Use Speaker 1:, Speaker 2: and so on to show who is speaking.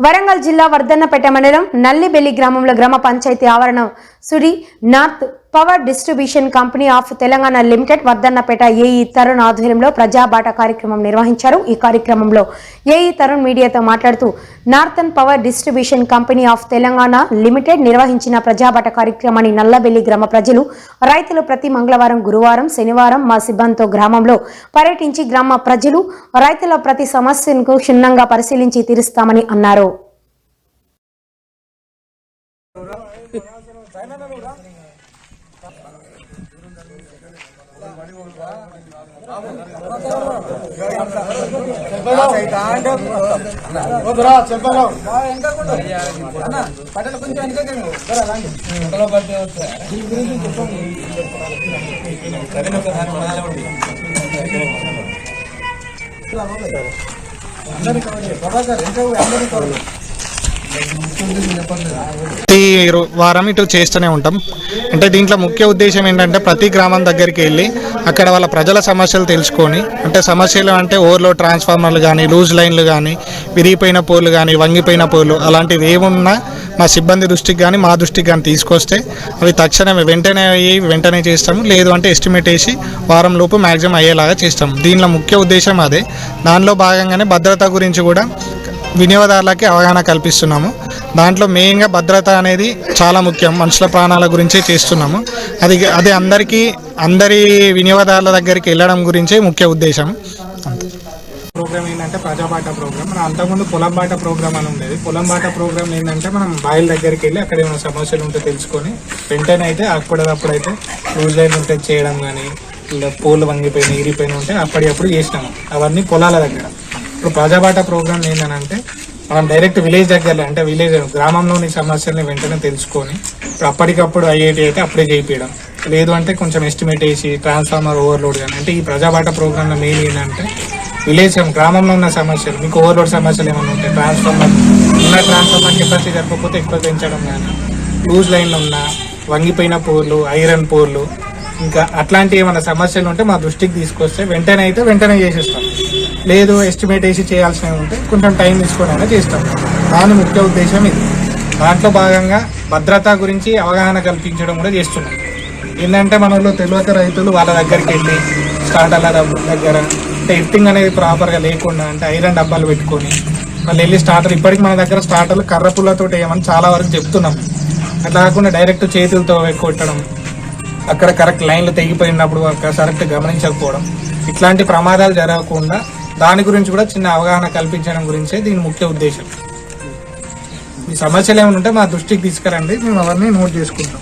Speaker 1: వరంగల్ జిల్లా వర్ధన్నపేట మండలం నల్లిబెల్లి గ్రామంలో గ్రామ పంచాయతీ ఆవరణం సుడి north power distribution company of Telangana limited Wardhannapet A E Tarun ఆధ్వర్యంలో ప్రజాబాట కార్యక్రమం నిర్వహించారు. ఈ కార్యక్రమంలో ఏఈ తరుణ్ మీడియాతో మాట్లాడుతూ northern power distribution company of Telangana limited నిర్వహించిన ప్రజాబాట కార్యక్రమాన్ని నల్లబెల్లి గ్రామ ప్రజలు రైతులు ప్రతి మంగళవారం గురువారం శనివారం మా సిబ్బందితో గ్రామంలో పర్యటించి గ్రామ ప్రజలు రైతుల ప్రతి సమస్యను క్షుణ్ణంగా పరిశీలించి తీరుస్తామని అన్నారు.
Speaker 2: పట్టణ కొంచెం అందరికీ ప్రభాకర్ ఎంత అందరికీ ప్రతి వారం ఇటు చేస్తూనే ఉంటాం. అంటే దీంట్లో ముఖ్య ఉద్దేశం ఏంటంటే ప్రతి గ్రామం దగ్గరికి వెళ్ళి అక్కడ వాళ్ళ ప్రజల సమస్యలు తెలుసుకొని అంటే సమస్యలు అంటే ఓవర్లో ట్రాన్స్ఫార్మర్లు కానీ లూజ్ లైన్లు కానీ విరిగిపోయిన పోలు కానీ వంగిపోయిన పోలు అలాంటివి ఏమున్నా మా సిబ్బంది దృష్టికి కానీ మా దృష్టికి కానీ తీసుకొస్తే అవి తక్షణమే వెంటనే అయ్యి వెంటనే చేస్తాము. లేదు అంటే ఎస్టిమేట్ వేసి వారం లోపు మ్యాక్సిమం అయ్యేలాగా చేస్తాం దీనిలో ముఖ్య ఉద్దేశం అదే. దానిలో భాగంగానే భద్రత గురించి కూడా వినియోగదారులకి అవగాహన కల్పిస్తున్నాము. దాంట్లో మెయిన్గా భద్రత అనేది చాలా ముఖ్యం. మనుషుల ప్రాణాల గురించే చేస్తున్నాము. అది అది అందరికీ అందరి వినియోగదారుల దగ్గరికి వెళ్ళడం గురించే ముఖ్య ఉద్దేశం. ప్రోగ్రామ్ ఏంటంటే ప్రజాబాట ప్రోగ్రామ్ మన అంతకుముందు పొలం బాట ప్రోగ్రామ్ అని ఉండేది. పొలం బాట ప్రోగ్రామ్ ఏంటంటే మనం బాయిల దగ్గరికి వెళ్ళి అక్కడ ఏమైనా సమస్యలు ఉంటే తెలుసుకొని వెంటనే అయితే అప్పుడప్పుడు అయితే లూజ్ లైన్ ఉంటే చేయడం కానీ ఇలా పూలు వంగిపోయిన ఇరిపోయిన ఉంటే అప్పటికప్పుడు చేసినాము. అవన్నీ పొలాల దగ్గర. ఇప్పుడు ప్రజాబాట ప్రోగ్రామ్ ఏంటంటే మనం డైరెక్ట్ విలేజ్ దగ్గరలో అంటే విలేజ్ గ్రామంలోని సమస్యల్ని వెంటనే తెలుసుకొని ఇప్పుడు అప్పటికప్పుడు అయ్యేటి అయితే అప్పుడే చేయించడం లేదు అంటే కొంచెం ఎస్టిమేట్ వేసి ట్రాన్స్ఫార్మర్ ఓవర్లోడ్ కానీ అంటే ఈ ప్రజాబాట ప్రోగ్రాంలో మెయిన్ ఏంటంటే విలేజ్ గ్రామంలో ఉన్న సమస్యలు మీకు ఓవర్లోడ్ సమస్యలు ఏమైనా ఉంటాయి ట్రాన్స్ఫార్మర్ ఉన్న ట్రాన్స్ఫార్మర్ కెపాసిటీ సరిపోతే ఎక్కువ పెంచడం కానీ లూజ్ లైన్లు ఉన్న వంగిపోయిన పోర్లు ఐరన్ పోర్లు ఇంకా అట్లాంటి ఏమైనా సమస్యలు ఉంటే మా దృష్టికి తీసుకొస్తే వెంటనే అయితే వెంటనే చేసేస్తాం. లేదు ఎస్టిమేట్ వేసి చేయాల్సినవి ఉంటే కొంచెం టైం తీసుకొని అయినా చేస్తాం. దాని ముఖ్య ఉద్దేశం ఇది. దాంట్లో భాగంగా భద్రత గురించి అవగాహన కల్పించడం కూడా చేస్తున్నాం. ఏంటంటే మనలో తెలియక రైతులు వాళ్ళ దగ్గరికి వెళ్ళి స్టార్టర్ల దగ్గర అంటే ఎర్తింగ్ అనేది ప్రాపర్గా లేకుండా అంటే ఐరన్ డబ్బాలు పెట్టుకొని వాళ్ళు వెళ్ళి స్టార్టర్ ఇప్పటికి మన దగ్గర స్టార్టర్లు కర్ర పుల్లతో వేయమని చాలా వరకు చెప్తున్నాం. అట్లా కాకుండా డైరెక్ట్ చేతులతో కొట్టడం అక్కడ కరెక్ట్ లైన్లు తెగిపోయినప్పుడు కరెక్ట్ గమనించకపోవడం. ఇట్లాంటి ప్రమాదాలు జరగకుండా దాని గురించి కూడా చిన్న అవగాహన కల్పించడం గురించే దీని ముఖ్య ఉద్దేశం. ఈ సమస్యలు ఏమైనా ఉంటే మా దృష్టికి తీసుకురండి. మేము అవన్నీ నోట్ చేసుకుంటాం.